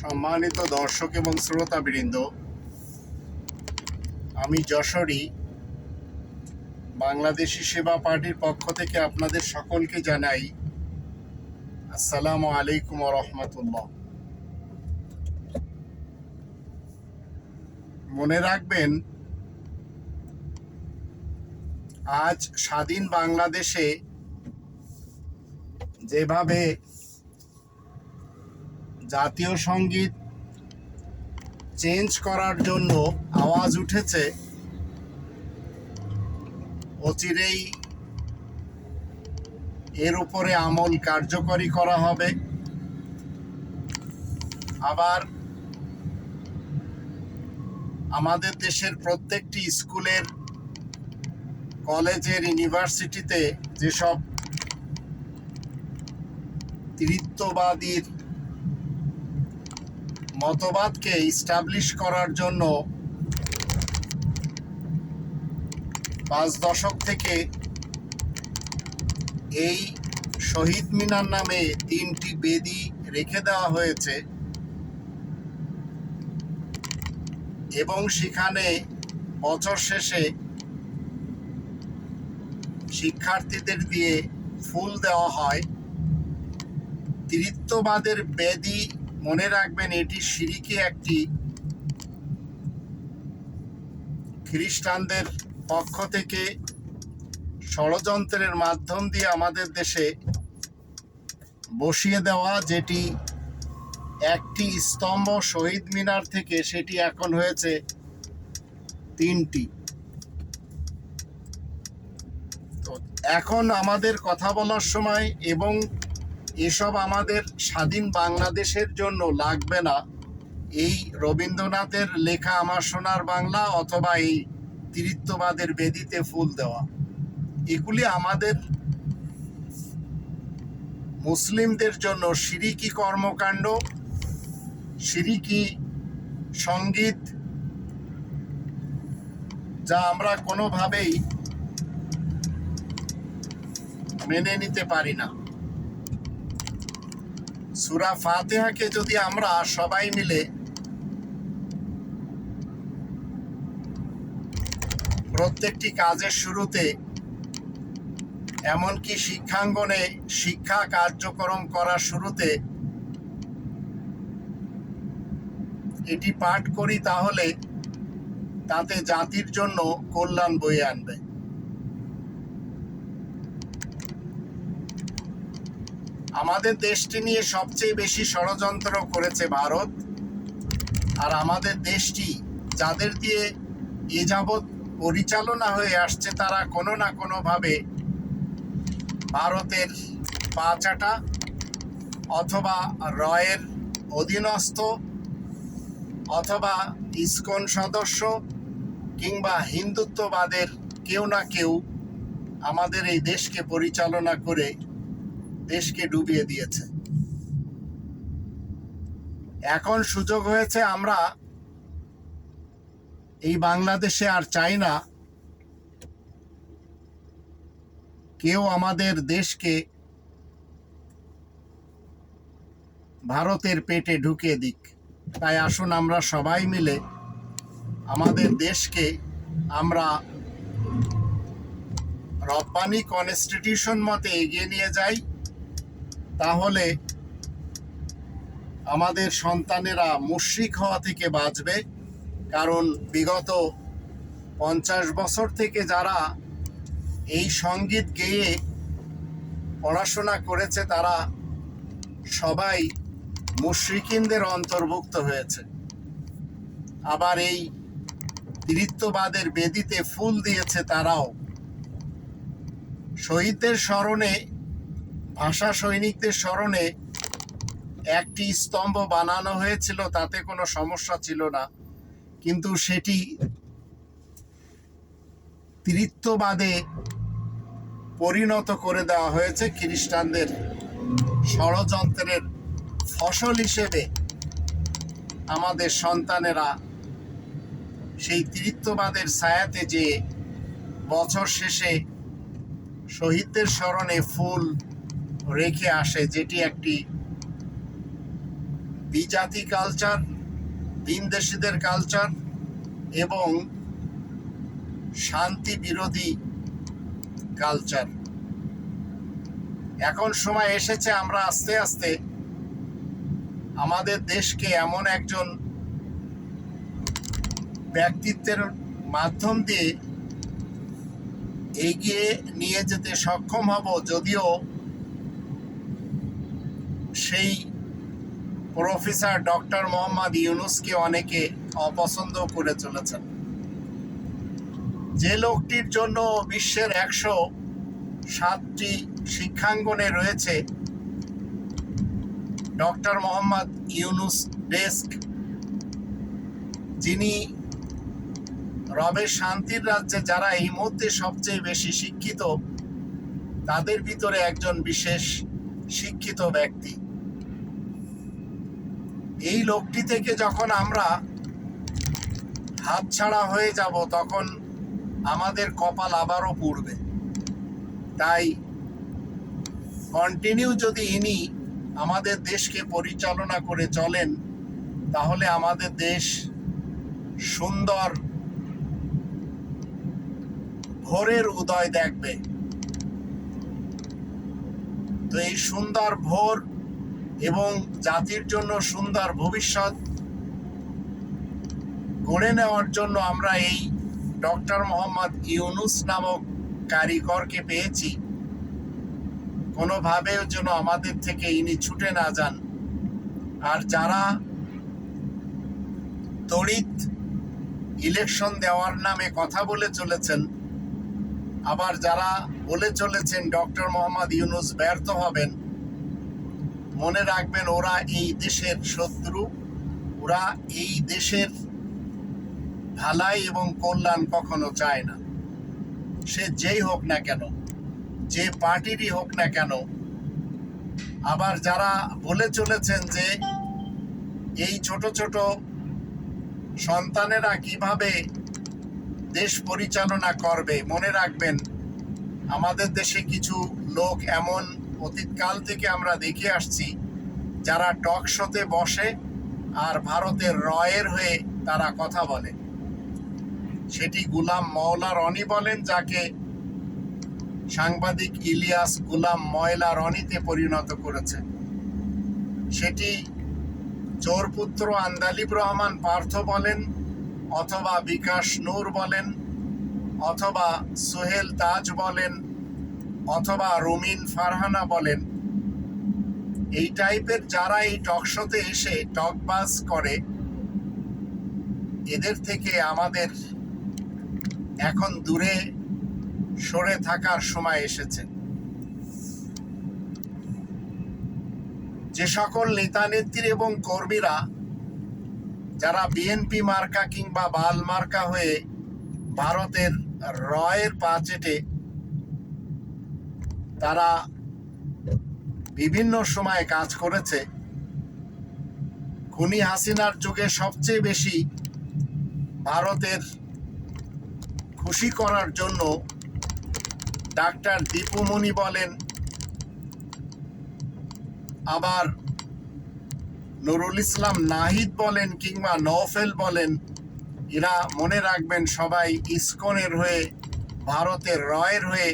সম্মানিত দর্শক এবং শ্রোতাবৃন্দ, আমি যশোরী, বাংলাদেশি সেবা পার্টির পক্ষ থেকে আপনাদের সকলকে জানাই আসসালামু আলাইকুম রহমতুল্লাহ। মনে রাখবেন, আজ স্বাধীন বাংলাদেশে যেভাবে জাতীয় সংগীত চেঞ্জ করার জন্য আওয়াজ উঠেছে। অচিরেই এর উপরে আমল কার্যকরী করা হবে। আবার আমাদের দেশের প্রত্যেকটি স্কুলের, কলেজের, ইউনিভার্সিটিতে যেসব তৃত্ববাদীর মতবাদকে ইস্টাবলিশ করার জন্য পাঁচ দশক থেকে এই শহীদ মিনার নামে তিনটি বেদি রেখে দেওয়া হয়েছে। এবং সেখানে বছর শেষে শিক্ষার্থীদের দিয়ে ফুল দেওয়া হয়। তৃত্ববাদের বেদি মনে রাখবেন এটি সিরিকে একটি খ্রিস্টানদের পক্ষ থেকে ষড়যন্ত্রের মাধ্যম দিয়ে আমাদের দেশে বসিয়ে দেওয়া, যেটি একটি স্তম্ভ শহীদ মিনার থেকে সেটি এখন হয়েছে তিনটি। তো এখন আমাদের কথা বলার সময় এবং এসব আমাদের স্বাধীন বাংলাদেশের জন্য লাগবে না। এই রবীন্দ্রনাথের লেখা আমার সোনার বাংলা অথবা এই তৃত্ববাদের বেদিতে ফুল দেওয়া। এগুলি আমাদের মুসলিমদের জন্য সিরিকি কর্মকাণ্ড সিরিকি সংগীত, যা আমরা কোনোভাবেই মেনে নিতে পারি না। সুরা ফাতেহাকে যদি আমরা সবাই মিলে প্রত্যেকটি কাজের শুরুতে এমনকি শিক্ষাঙ্গনে শিক্ষা কার্যক্রম করার শুরুতে এটি পাঠ করি তাহলে তাতে জাতির জন্য কল্যাণ বয়ে আনবে। আমাদের দেশটি নিয়ে সবচেয়ে বেশি ষড়যন্ত্র করেছে ভারত। আর আমাদের দেশটি যাদের দিয়ে এ যাবৎ পরিচালনা হয়ে আসছে, তারা কোনো না কোনোভাবে ভারতের পাচাটা অথবা রয়ের অধীনস্থ অথবা ইসকন সদস্য কিংবা হিন্দুত্ববাদের কেউ না কেউ আমাদের এই দেশকে পরিচালনা করে দেশকে ডুবিয়ে দিয়েছে। এখন সুযোগ হয়েছে আমরা এই বাংলাদেশে আর চাই না। কেউ আমাদের দেশকে ভারতের পেটে ঢুকিয়ে দিক। তাই আসুন আমরা সবাই মিলে আমাদের দেশকে আমরা রব্বানি কনস্টিটিউশন মতে এগিয়ে নিয়ে যাই। তাহলে আমাদের সন্তানেরা মুশ্রিক হওয়া থেকে বাঁচবে। কারণ বিগত পঞ্চাশ বছর থেকে যারা এই সংগীত গেয়ে পড়াশোনা করেছে, তারা সবাই মুশ্রিকিনদের অন্তর্ভুক্ত হয়েছে। আবার এই তৃত্ববাদের বেদিতে ফুল দিয়েছে তারাও। শহীদদের স্মরণে ভাষা সৈনিকদের স্মরণে একটি স্তম্ভ বানানো হয়েছিল, তাতে কোনো সমস্যা ছিল না। কিন্তু সেটি তৃত্ববাদে পরিণত করে দেওয়া হয়েছে খ্রিস্টানদের ষড়যন্ত্রের ফসল হিসেবে। আমাদের সন্তানেরা সেই তৃত্ববাদের ছায়াতে যে বছর শেষে শহীদদের স্মরণে ফুল রেখে আসে, যেটি একটি বিজাতি কালচার ভিনদেশিদের কালচার এবং শান্তি বিরোধী কালচার এখন সময় এসেছে, আমরা আস্তে আস্তে আমাদের দেশকে এমন একজন ব্যক্তিত্বের মাধ্যম দিয়ে এগিয়ে নিয়ে যেতে সক্ষম হব, যদিও সেই প্রফেসর ডক্টর মোহাম্মদ ইউনুসকে অনেকে অপছন্দ করে চলেছেন। যে লোকটির জন্য বিশ্বের একশো সাতটি শিক্ষাঙ্গনে রয়েছে ডক্টর মোহাম্মদ ইউনুস ডেস্ক, যিনি রবের শান্তির রাজ্যে যারা এই মুহূর্তে সবচেয়ে বেশি শিক্ষিত, তাদের ভিতরে একজন বিশেষ শিক্ষিত ব্যক্তি। এই লোকটি থেকে যখন আমরা হাতছাড়া হয়ে যাব, তখন আমাদের কপাল আবারও পড়বে। তাই কন্টিনিউ যদি ইনি আমাদের দেশকে পরিচালনা করে চলেন, তাহলে আমাদের দেশ সুন্দর ভোরের উদয় দেখবে। তো এই সুন্দর ভোর এবং জাতির জন্য সুন্দর ভবিষ্যৎ গড়ে নেওয়ার জন্য আমরা এই ডক্টর মোহাম্মদ ইউনুস নামক কারিগরকে পেয়েছি। কোনোভাবেও যেন আমাদের থেকে ইনি ছুটে না যান। আর যারা তড়িৎ ইলেকশন দেওয়ার নামে কথা বলে চলেছেন, আবার যারা বলে চলেছেন ডক্টর মোহাম্মদ ইউনুস ব্যর্থ হবেন মনে রাখবেন, ওরা এই দেশের শত্রু। ওরা এই দেশের ভালাই এবং কল্যাণ কখনো চায় না। সে যেই হোক না কেন, যে পার্টিরই হোক না কেন, আবার যারা বলে চলেছেন যে এই ছোট ছোট সন্তানেরা কীভাবে দেশ পরিচালনা করবে, মনে রাখবেন, আমাদের দেশে কিছু লোক এমন অতীতকাল থেকে আমরা দেখে আসছি, যারা টক শোতে বসে আর ভারতের রয়ের হয়ে তারা কথা বলে। সেটি গুলাম মওলা রনি বলেন, যাকে সাংবাদিক ইলিয়াস গুলাম ময়লা রনিতে পরিণত করেছে। সেটি চোরপুত্র আন্দালিব রহমান পার্থ বলেন, অথবা বিকাশ নূর বলেন, অথবা সোহেল তাজ বলেন অথবা রুমিন ফারহানা বলেন, এই টাইপের যারা এই টকশোতে এসে টকবাজ করে, এদের থেকে আমাদের এখন দূরে সরে থাকার সময় এসেছে। যে সকল নেতা নেত্রী এবং কর্মীরা, যারা বিএনপি মার্কা কিংবা বাল মার্কা হয়ে ভারতের রয়ের পা চেটে তারা বিভিন্ন সময় কাজ করেছে। খুনি হাসিনার যুগে সবচেয়ে বেশি ভারতের খুশি করার জন্য ডাক্তার দীপুমণি বলেন, আবার নুরুল ইসলাম নাহিদ বলেন কিংবা নওফেল বলেন, এরা মনে রাখবেন সবাই ইসকনের হয়ে, ভারতের রয়ের হয়ে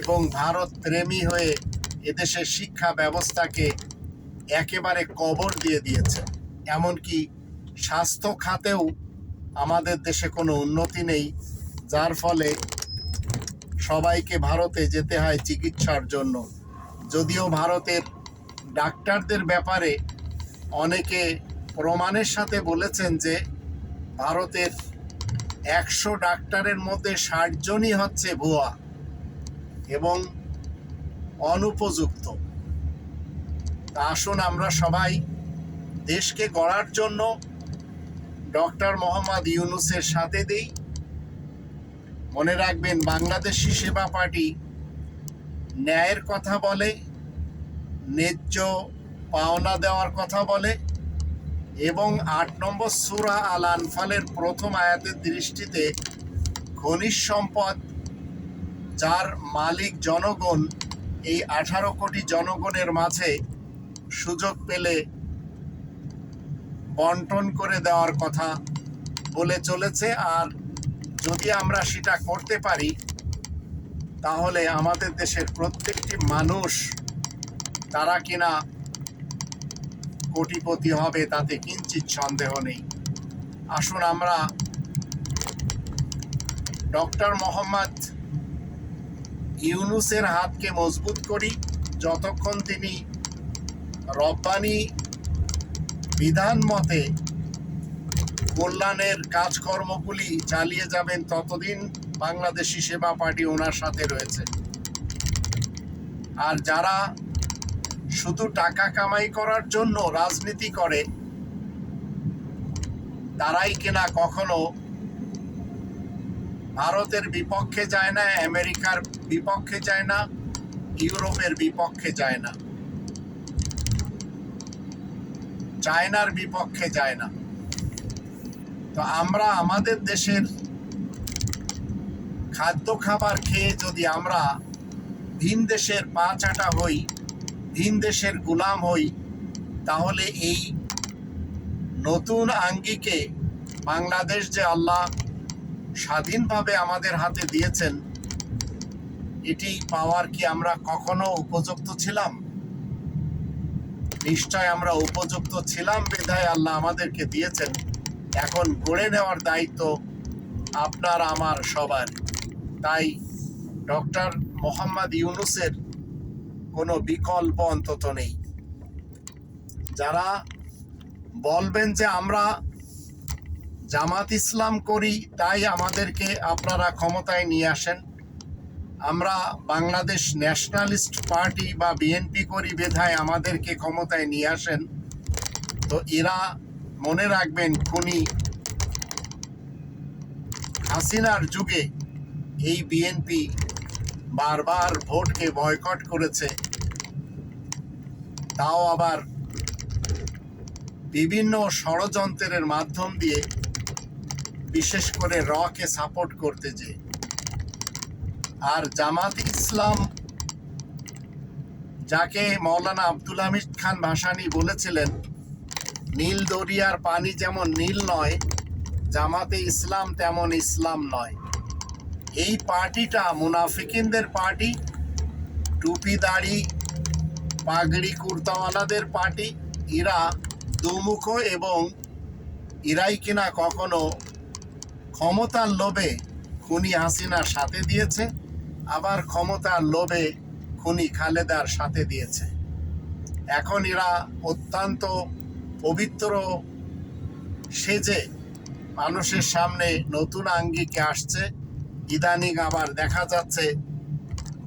এবং ভারত প্রেমী হয়ে এদেশের শিক্ষা ব্যবস্থাকে একেবারে কবর দিয়ে দিয়েছে। এমনকি স্বাস্থ্য খাতেও আমাদের দেশে কোনো উন্নতি নেই, যার ফলে সবাইকে ভারতে যেতে হয় চিকিৎসার জন্য। যদিও ভারতের ডাক্তারদের ব্যাপারে অনেকে প্রমাণের সাথে বলেছেন যে, ভারতের একশো ডাক্তারের মধ্যে ষাট জনই হচ্ছে ভুয়া। এবং অনুপযুক্ত। আসুন আমরা সবাই দেশকে গড়ার জন্য ডক্টর মোহাম্মদ ইউনুসের সাথে দেই। মনে রাখবেন, বাংলাদেশি সেবা পার্টি ন্যায়ের কথা বলে, ন্যায্য পাওনা দেওয়ার কথা বলে এবং আট নম্বর সুরা আল আনফালের প্রথম আয়াতের দৃষ্টিতে খনিজ সম্পদ যার মালিক জনগণ, এই আঠারো কোটি জনগণের মাঝে সুযোগ পেলে বন্টন করে দেওয়ার কথা বলে চলেছে। আর যদি আমরা সেটা করতে পারি, তাহলে আমাদের দেশের প্রত্যেকটি মানুষ তারা কিনা কোটিপতি হবে তাতে কিঞ্চিত সন্দেহ নেই। আসুন আমরা ডক্টর মোহাম্মদ ইউনুসের হাতকে মজবুত করি, যতক্ষণ তিনি রব্বানি বিধান মতে কল্যাণের কাজকর্মগুলি চালিয়ে যাবেন, ততদিন বাংলাদেশি সেবা পার্টি ওনার সাথে রয়েছে। আর যারা শুধু টাকা কামাই করার জন্য রাজনীতি করে, তারাই কিনা কখনো ভারতের বিপক্ষে যায় না, আমেরিকার বিপক্ষে যায় না, ইউরোপের বিপক্ষে যায় না। চায়নার বিপক্ষে যায় না। তো আমরা আমাদের দেশের খাদ্য খাবার খেয়ে যদি আমরা ভিন দেশের পা চাটা হই, ভিন দেশের গুলাম হই, তাহলে এই নতুন আঙ্গিকে বাংলাদেশ যে আল্লাহ স্বাধীনভাবে আমাদের হাতে দিয়েছেন, এটি পাওয়ার কি আমরা কখনো উপযুক্ত ছিলাম? নিশ্চয় আমরা উপযুক্ত ছিলাম, বিধায় আল্লাহ আমাদেরকে দিয়েছেন। এখন গড়ে নেওয়ার দায়িত্ব আপনার, আমার, সবার। তাই ডক্টর মোহাম্মদ ইউনুসের কোনো বিকল্প অন্তত নেই। যারা বলবেন যে আমরা জামাত ইসলাম করি, তাই আমাদেরকে আপনারা ক্ষমতায় নিয়ে আসেন। আমরা বাংলাদেশ ন্যাশনালিস্ট পার্টি বা বিএনপি করি বেধায় আমাদেরকে ক্ষমতায় নিয়ে আসেন। তো এরা মনে রাখবেন খুনি। হাসিনার যুগে এই বিএনপি বারবার ভোটকে বয়কট করেছে। তাও আবার বিভিন্ন ষড়যন্ত্রের মাধ্যম দিয়ে বিশেষ করে রকে সাপোর্ট করতে যে আর জামাত ইসলাম, যাকে মৌলানা আব্দুল হামিদ খান ভাসানি বলেছিলেন, নীল দরিয়ার পানি যেমন নীল নয়, জামাতে ইসলাম তেমন ইসলাম নয়। এই পার্টিটা মুনাফিকিনদের পার্টি, টুপি দাড়ি, পাগড়ি কুর্তাওয়ালাদের পার্টি, এরা দুমুখ এবং এরাই কিনা কখনো ক্ষমতার লোভে খুনি হাসিনার সাথে দিয়েছে, আবার ক্ষমতার লোভে খুনি খালেদার সাথে দিয়েছে। এখন এরা অত্যন্ত পবিত্র সেজে মানুষের সামনে নতুন আঙ্গিকে আসছে। ইদানিং আবার দেখা যাচ্ছে,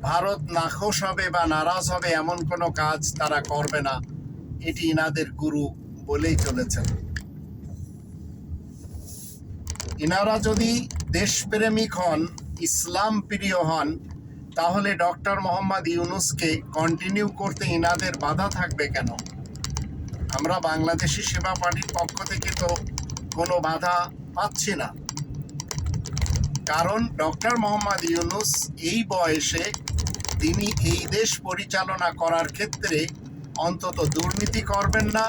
ভারত নাখোশ হবে বা নারাজ হবে এমন কোনো কাজ তারা করবে না, এটি ইনাদের গুরু বলেই চলেছেন। ইনারা যদি দেশপ্রেমিক হন, ইসলাম প্রিয় হন, তাহলে ডক্টর মোহাম্মদ ইউনুসকে কন্টিনিউ করতে ইনাদের বাধা থাকবে কেন? আমরা বাংলাদেশি সেবা পার্টির পক্ষ থেকে তো কোনো বাধা পাচ্ছি না। কারণ ডক্টর মোহাম্মদ ইউনুস এই বয়সে তিনি এই দেশ পরিচালনা করার ক্ষেত্রে অন্তত দুর্নীতি করবেন না,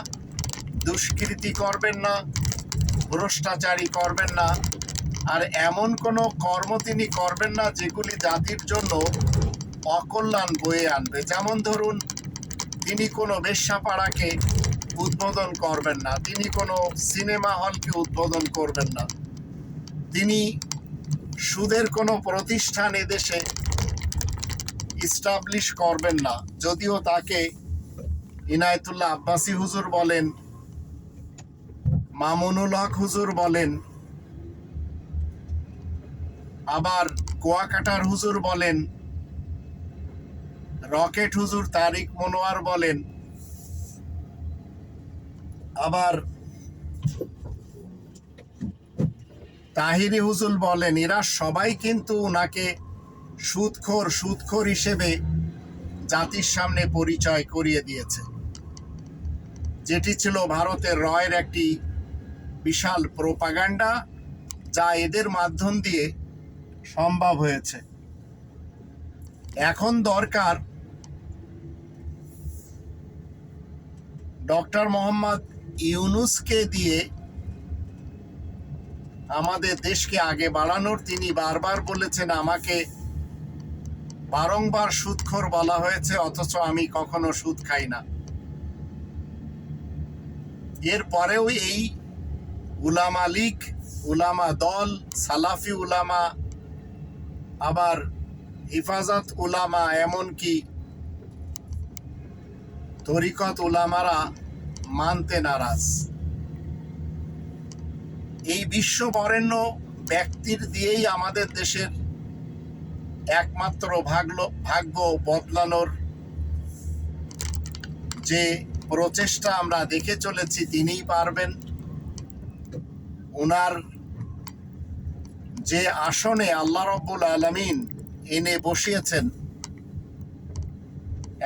দুষ্কৃতি করবেন না ভ্রষ্টাচারী করবেন না। আর এমন কোনো কর্ম তিনি করবেন না যেগুলি জাতির জন্য অকল্যাণ বয়ে আনবে। যেমন ধরুন, তিনি কোনো বেশ্যাপাড়াকে উদ্বোধন করবেন না, তিনি কোনো সিনেমা হলকে উদ্বোধন করবেন না। তিনি সুদের কোনো প্রতিষ্ঠান এদেশে ইস্টাবলিশ করবেন না, যদিও তাকে ইনায়তুল্লাহ আব্বাসি হুজুর বলেন মামুনুল হক হুজুর বলেন, আবার কুয়াকাটার হুজুর বলেন, রকেট হুজুর তারিক মনোয়ার বলেন, আবার তাহিরি হুজুর বলেন, এরা সবাই কিন্তু ওনাকে সুদখোর সুদখোর হিসেবে জাতির সামনে পরিচয় করিয়ে দিয়েছে। যেটি ছিল ভারতের রয়ের একটি বিশাল প্রোপাগান্ডা যা এদের মাধ্যম দিয়ে সম্ভব হয়েছে। এখন দরকার ডক্টর মোহাম্মদ ইউনুসকে দিয়ে আমাদের দেশকে আগে বাড়ানোর। তিনি বারবার বলেছেন, আমাকে বারংবার সুদখোর বলা হয়েছে, অথচ আমি কখনো সুদ খাই না। এরপরেও এই উলামা লীগ, উলামা দল, সালাফি উলামা, আবার হিফাজত উলামা এমনকি তরিকত উলামারা মানতে নারাজ। এই বিশ্ব বরেণ্য ব্যক্তির দিয়েই আমাদের দেশের একমাত্র ভাগ্য ভাগ্য বদলানোর যে প্রচেষ্টা আমরা দেখে চলেছি, তিনিই পারবেন। ওনার যে আসনে আল্লাহ রব্বুল আলমিন এনে বসিয়েছেন,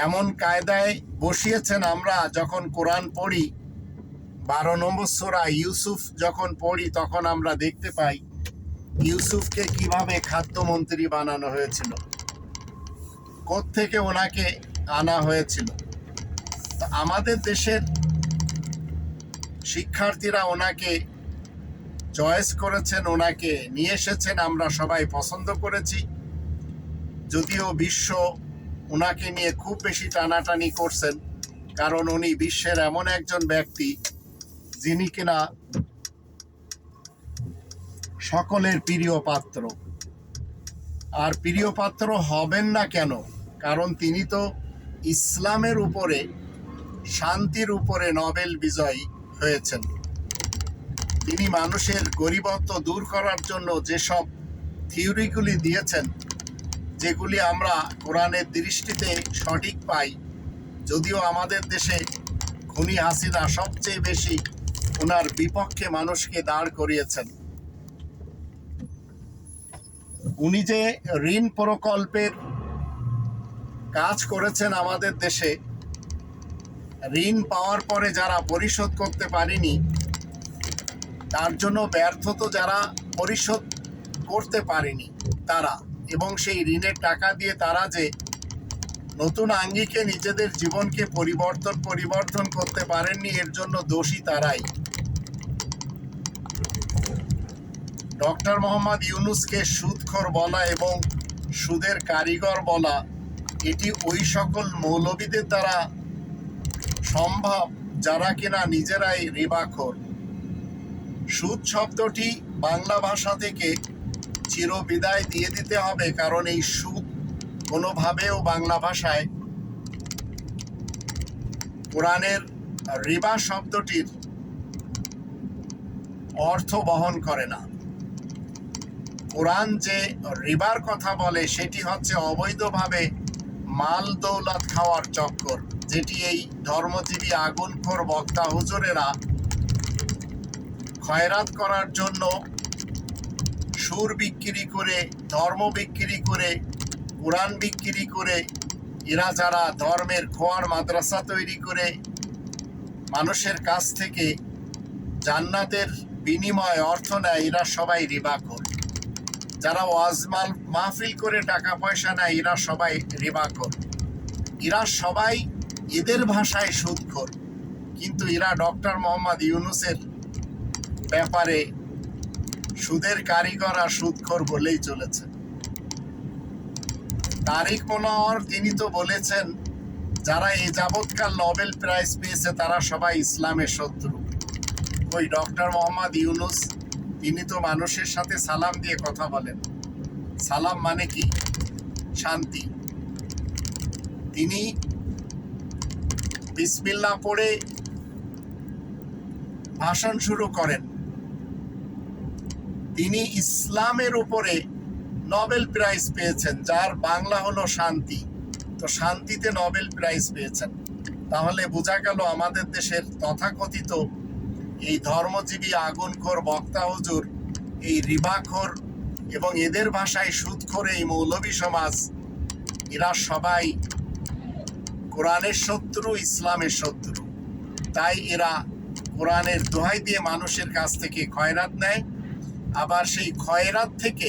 এমন কায়দায় বসিয়েছেন আমরা যখন কোরআন পড়ি, বারো নম্বর সোরা ইউসুফ যখন পড়ি তখন আমরা দেখতে পাই ইউসুফকে কীভাবে খাদ্যমন্ত্রী বানানো হয়েছিল থেকে ওনাকে আনা হয়েছিল। আমাদের দেশের শিক্ষার্থীরা ওনাকে চয়েস করেছেন, ওনাকে নিয়ে এসেছেন, আমরা সবাই পছন্দ করেছি। যদিও বিশ্ব ওনাকে নিয়ে খুব বেশি টানাটানি করছেন, কারণ উনি বিশ্বের এমন একজন ব্যক্তি যিনি কিনা সকলের প্রিয় পাত্র। আর প্রিয় পাত্র হবেন না কেন? কারণ তিনি তো ইসলামের উপরে, শান্তির উপরে নোবেল বিজয়ী হয়েছেন। তিনি মানুষের গরিবত্ব দূর করার জন্য যেসব থিওরিগুলি দিয়েছেন, যেগুলি আমরা কোরআনের দৃষ্টিতে সঠিক পাই, যদিও আমাদের দেশে খুনি হাসিনা সবচেয়ে বেশি ওনার বিপক্ষে মানুষকে দাঁড় করিয়েছেন। উনি যে ঋণ প্রকল্পের কাজ করেছেন আমাদের দেশে, ঋণ পাওয়ার পরে যারা পরিশোধ করতে পারেনি তার জন্য ব্যর্থ তো যারা পরিশোধ করতে পারেনি তারা এবং সেই ঋণের টাকা দিয়ে তারা যে নতুন আঙ্গিকে নিজেদের জীবনকে পরিবর্তন পরিবর্তন করতে পারেননি, এর জন্য দোষী তারাই। ডক্টর মোহাম্মদ ইউনুসকে সুদখোর বলা এবং সুদের কারিগর বলা, এটি ওই সকল মৌলবীদের দ্বারা সম্ভব যারা কিনা নিজেরাই রিবাখোর। সুদ শব্দটি বাংলা ভাষা থেকে চিরবিদায় দিয়ে দিতে হবে, কারণ এই সুদ কোনোভাবেও বাংলা ভাষায় কোরআনের রিবা শব্দটির অর্থ বহন করে না। কোরআন যে রিবার কথা বলে, সেটি হচ্ছে অবৈধভাবে মাল দৌলত খাওয়ার চক্কর, যেটি এই ধর্মজীবী আগুনখোর বক্তা হুজুরেরা খয়রাত করার জন্য সুর বিক্রি করে, ধর্ম বিক্রি করে, কোরআন বিক্রি করে, এরা যারা ধর্মের খোয়ার মাদ্রাসা তৈরি করে, মানুষের কাছ থেকে জান্নাতের বিনিময় অর্থ নেয়, এরা সবাই রিবাখোর যারা ওয়াজমাল মাহফিল করে টাকা পয়সা নেয়, এরা সবাই রিবাখোর এরা সবাই এদের ভাষায় সুদখোর কিন্তু এরা ডক্টর মোহাম্মদ ইউনুসের ব্যাপারে সুদের কারিগর আর সুদখোর বলেই চলেছে। তারিক মনোহর, তিনি তো বলেছেন, যারা এই যাবৎকাল নোবেল প্রাইজ পেয়েছে, তারা সবাই ইসলামের শত্রু। ওই ডক্টর মোহাম্মদ ইউনুস, তিনি তো মানুষের সাথে সালাম দিয়ে কথা বলেন। সালাম মানে কি? শান্তি। তিনি বিসমিল্লা পড়ে ভাষণ শুরু করেন। তিনি ইসলামের উপরে নোবেল প্রাইজ পেয়েছেন, যার বাংলা হলো শান্তি। তো শান্তিতে নোবেল প্রাইজ পেয়েছেন। তাহলে বোঝা গেল আমাদের দেশের তথাকথিত এই ধর্মজীবী আগুনখোর বক্তা হুজুর, এই রিবাখোর এবং এদের ভাষায় সুদখোর এই মৌলবী সমাজ, এরা সবাই কোরআনের শত্রু, ইসলামের শত্রু। তাই এরা কোরআনের দোহাই দিয়ে মানুষের কাছ থেকে খয়রাত নেয়। আবার সেই খয়রাত থেকে